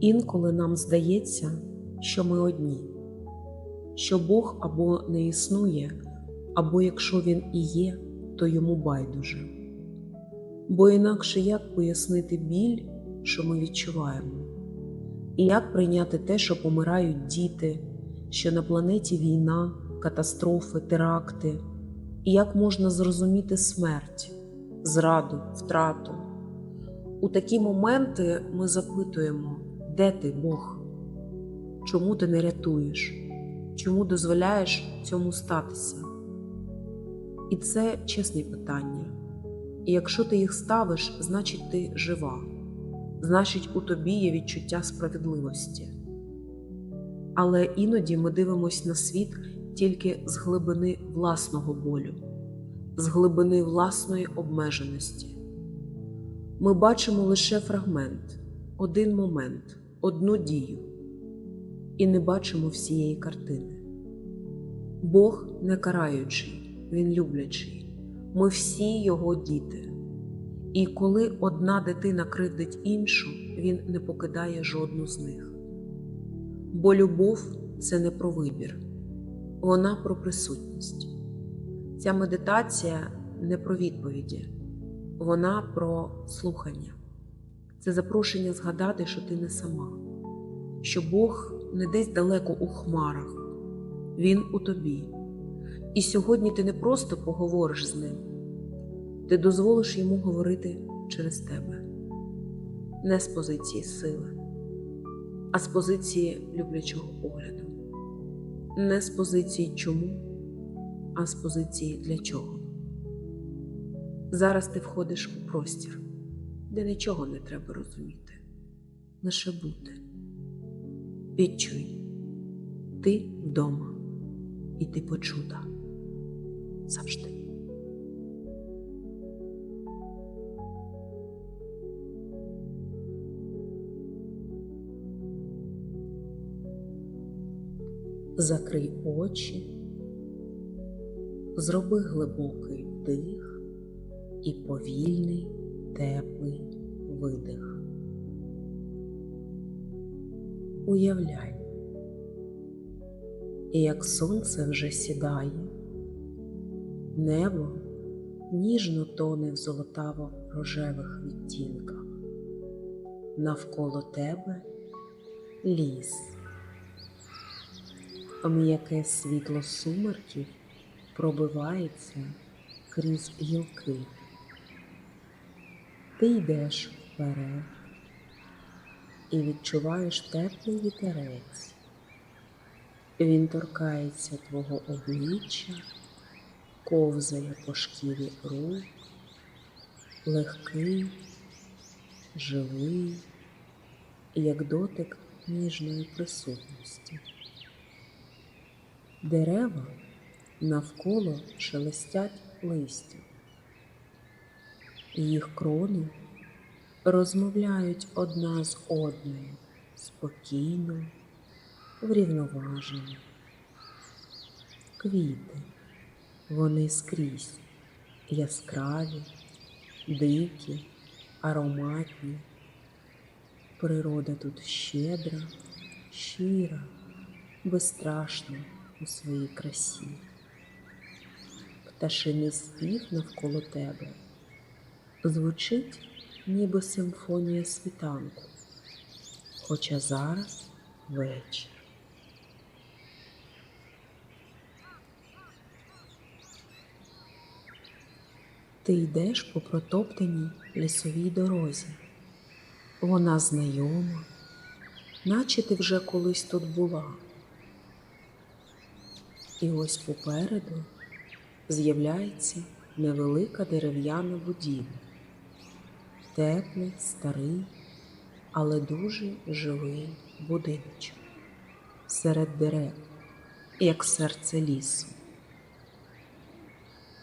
Інколи нам здається, що ми одні, що Бог або не існує, або якщо Він і є, то йому байдуже. Бо інакше як пояснити біль, що ми відчуваємо, і як прийняти те, що помирають діти, що на планеті війна, катастрофи, теракти, і як можна зрозуміти смерть, зраду, втрату. У такі моменти ми запитуємо, де ти, Бог? Чому ти не рятуєш? Чому дозволяєш цьому статися? І це чесні питання. І якщо ти їх ставиш, значить ти жива, значить, у тобі є відчуття справедливості. Але іноді ми дивимося на світ тільки з глибини власного болю, з глибини власної обмеженості. Ми бачимо лише фрагмент, один момент, одну дію, і не бачимо всієї картини. Бог не караючий, Він люблячий. Ми всі Його діти. І коли одна дитина кривдить іншу, Він не покидає жодну з них. Бо любов це не про вибір, вона про присутність. Ця медитація не про відповіді, вона про слухання. Це запрошення згадати, що ти не сама, що Бог не десь далеко у хмарах, Він у тобі. І сьогодні ти не просто поговориш з ним, ти дозволиш йому говорити через тебе, не з позиції сили, а з позиції люблячого погляду, не з позиції чому, а з позиції для чого. Зараз ти входиш у простір, де нічого не треба розуміти, лише бути. Відчуй, ти вдома, і ти почута. Завжди. Закрий очі, зроби глибокий вдих і повільний теплий видих. Уявляй, як сонце вже сідає, небо ніжно тоне в золотаво рожевих відтінках, навколо тебе ліс, м'яке світло сумерків пробивається крізь гілки. Ти йдеш вперед і відчуваєш теплий вітерець. Він торкається твого обличчя, ковзає по шкірі рук, легкий, живий, як дотик ніжної присутності. Дерева навколо шелестять листя, їх крони розмовляють одна з одною спокійно, врівноважено. Квіти, вони скрізь яскраві, дикі, ароматні. Природа тут щедра, щира, безстрашна у своїй красі. Пташиний спів навколо тебе звучить ніби симфонія світанку, хоча зараз вечір. Ти йдеш по протоптаній лісовій дорозі. Вона знайома, наче ти вже колись тут була. І ось попереду з'являється невелика дерев'яна будівля теплий, старий, але дуже живий будиночок серед дерев, як серце лісу.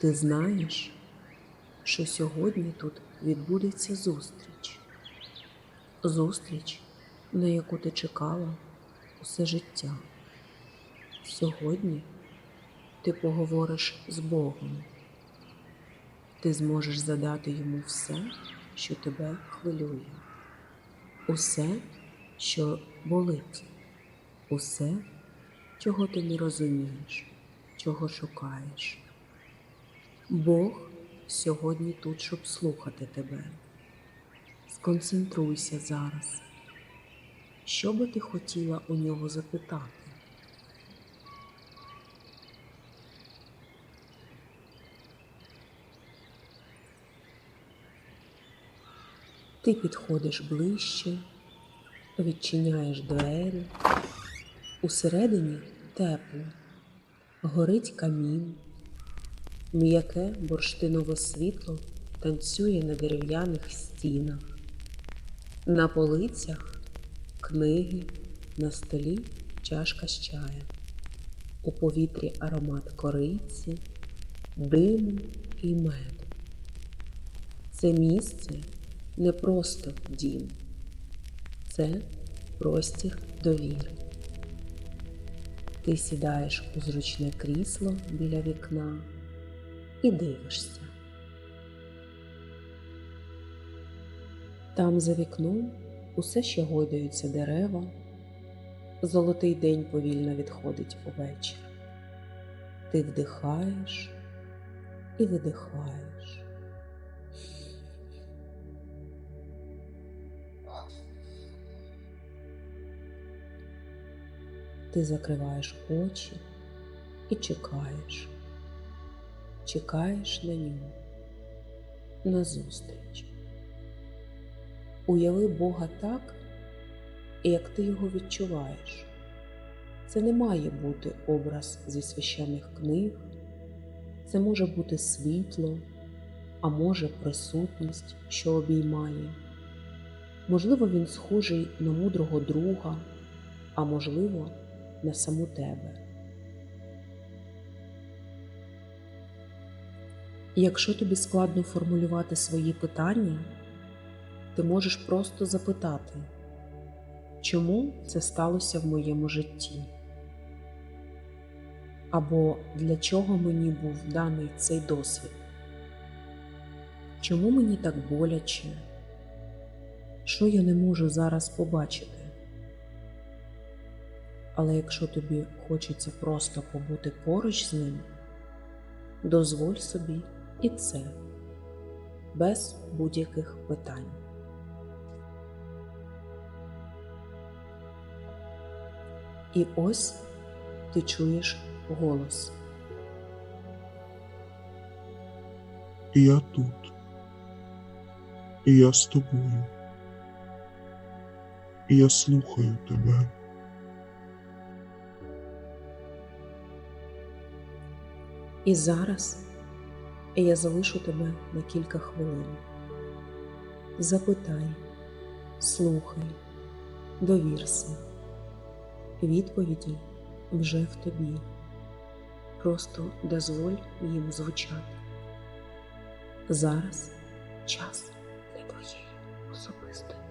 Ти знаєш, що сьогодні тут відбудеться зустріч, зустріч, на яку ти чекала усе життя. Сьогодні ти поговориш з Богом, ти зможеш задати йому все що тебе хвилює, усе, що болить, усе, чого ти не розумієш, чого шукаєш. Бог сьогодні тут, щоб слухати тебе. Сконцентруйся зараз. Що би ти хотіла у нього запитати? Ти підходиш ближче, відчиняєш двері. Усередині тепло, горить камін, м'яке бурштинове світло танцює на дерев'яних стінах. На полицях книги, на столі чашка з чаєм. У повітрі аромат кориці, диму і меду. Це місце не просто дім, це простір довіри. Ти сідаєш у зручне крісло біля вікна і дивишся. Там за вікном усе ще гойдаються дерева, золотий день повільно відходить увечір. Ти вдихаєш і видихаєш. Ти закриваєш очі і чекаєш, чекаєш на нього, на зустріч. Уяви Бога так, як ти його відчуваєш. Це не має бути образ зі священних книг, це може бути світло, а може присутність, що обіймає. Можливо, він схожий на мудрого друга, а можливо, на саму тебе. Якщо тобі складно формулювати свої питання, ти можеш просто запитати, чому це сталося в моєму житті? Або для чого мені був даний цей досвід? Чому мені так боляче? Що я не можу зараз побачити? Але якщо тобі хочеться просто побути поруч з ним, дозволь собі і це без будь-яких питань. І ось ти чуєш голос. Я тут. Я з тобою. Я слухаю тебе. І зараз я залишу тебе на кілька хвилин. Запитай, слухай, довірся. Відповіді вже в тобі. Просто дозволь їм звучати. Зараз час для твоєї особистої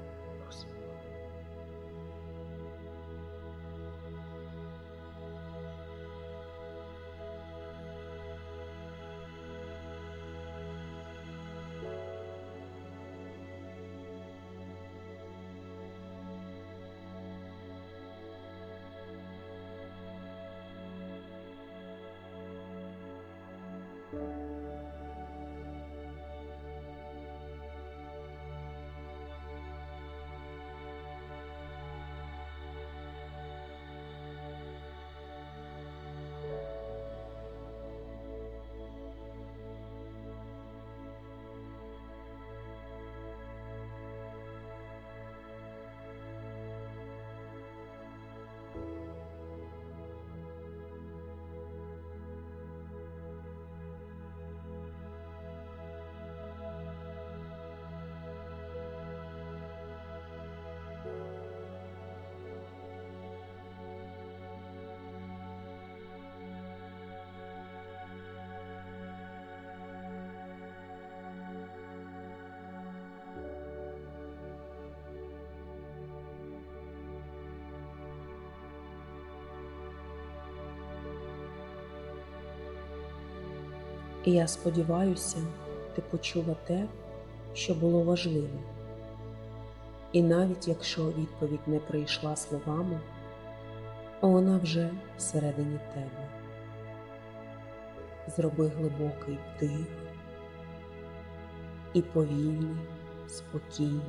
І я сподіваюся, ти почула те, що було важливо. І навіть якщо відповідь не прийшла словами, вона вже всередині тебе. Зроби глибокий вдих і повільний, спокійний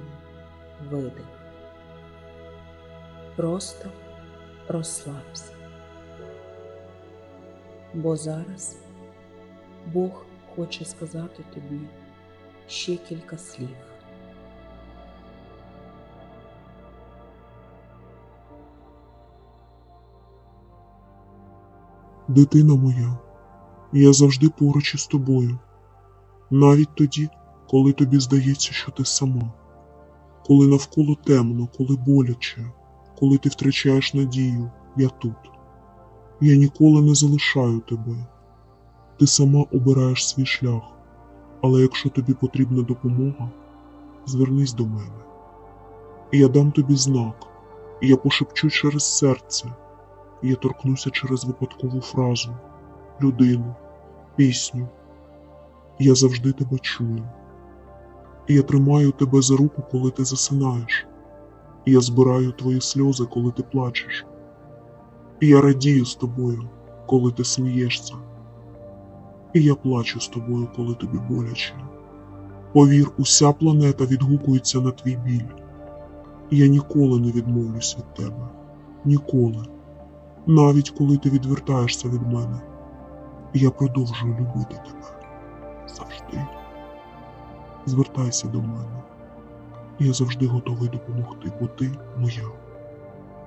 видих. Просто розслабся. Бо зараз Бог хоче сказати тобі ще кілька слів. Дитина моя, я завжди поруч із тобою, навіть тоді, коли тобі здається, що ти сама, коли навколо темно, коли боляче, коли ти втрачаєш надію, я тут. Я ніколи не залишаю тебе. Ти сама обираєш свій шлях, але якщо тобі потрібна допомога, звернись до мене. Я дам тобі знак, я пошепчу через серце. Я торкнуся через випадкову фразу, людину, пісню. Я завжди тебе чую. Я тримаю тебе за руку, коли ти засинаєш. Я збираю твої сльози, коли ти плачеш. І я радію з тобою, коли ти смієшся. І я плачу з тобою, коли тобі боляче. Повір, уся планета відгукується на твій біль. Я ніколи не відмовлюсь від тебе. Ніколи навіть коли ти відвертаєшся від мене, я продовжую любити тебе завжди. Звертайся до мене, я завжди готовий допомогти, бо ти моя,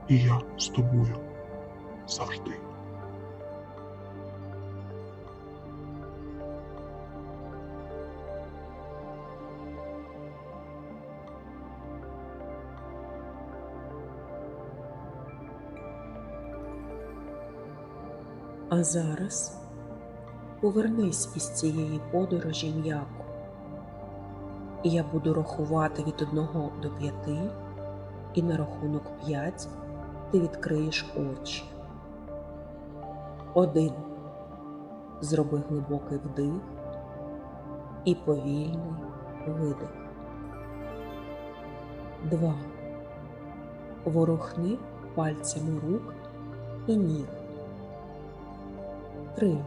і я з тобою завжди. А зараз повернись із цієї подорожі м'яко. Я буду рахувати від одного до п'яти, і на рахунок п'ять ти відкриєш очі. Один. Зроби глибокий вдих і повільний видих. Два. Ворухни пальцями рук і ніг. 3.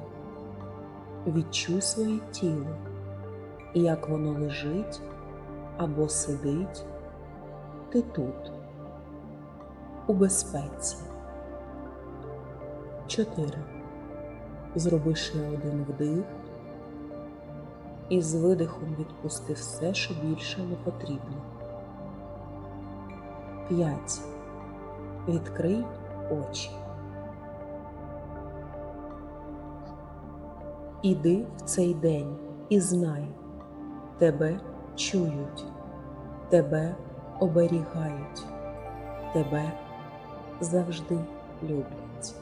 Відчуй своє тіло, як воно лежить або сидить. Ти тут, у безпеці. 4. Зроби ще один вдих і з видихом відпусти все, що більше не потрібно. 5. Відкрий очі. Іди в цей день і знай, тебе чують, тебе оберігають, тебе завжди люблять.